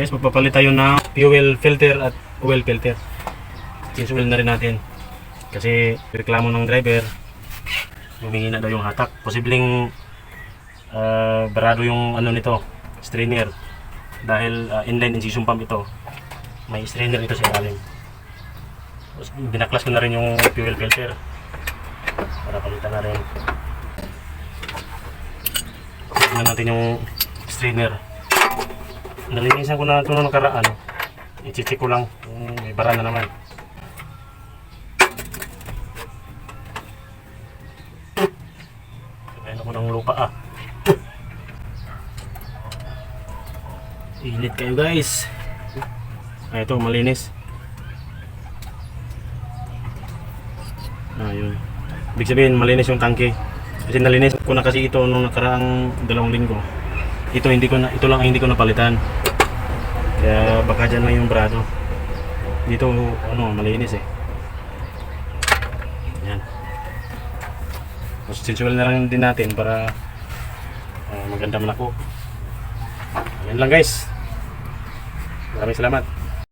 Guys, magpapalit tayo ng fuel filter at oil filter. Change oil na rin natin. Kasi reklamo ng driver, humingi na daw yung hatak. Posibleng ah, barado yung ano nito, strainer. Dahil ah, inline injection pump ito. May strainer ito sa ilalim. Binaklas ko na rin yung fuel filter. Para palitan na rin. Tignan natin yung strainer. Nalinisan ko na ito nung nakaraan. I-check ko lang kung may bara na naman. Kaya ko ng lupa ah. Init kayo guys. Ah, ito malinis. Ayun. Ibig sabihin malinis yung tangke. Kasi nalinis ko na kasi ito nung nakaraang dalawang linggo. Ito hindi ko na ito lang ang hindi ko napalitan. Kaya baka dyan lang yung brado. Dito ano malinis eh. Yan. Sensual na lang din natin para ah, maganda man ako. Yan lang guys. Maraming salamat.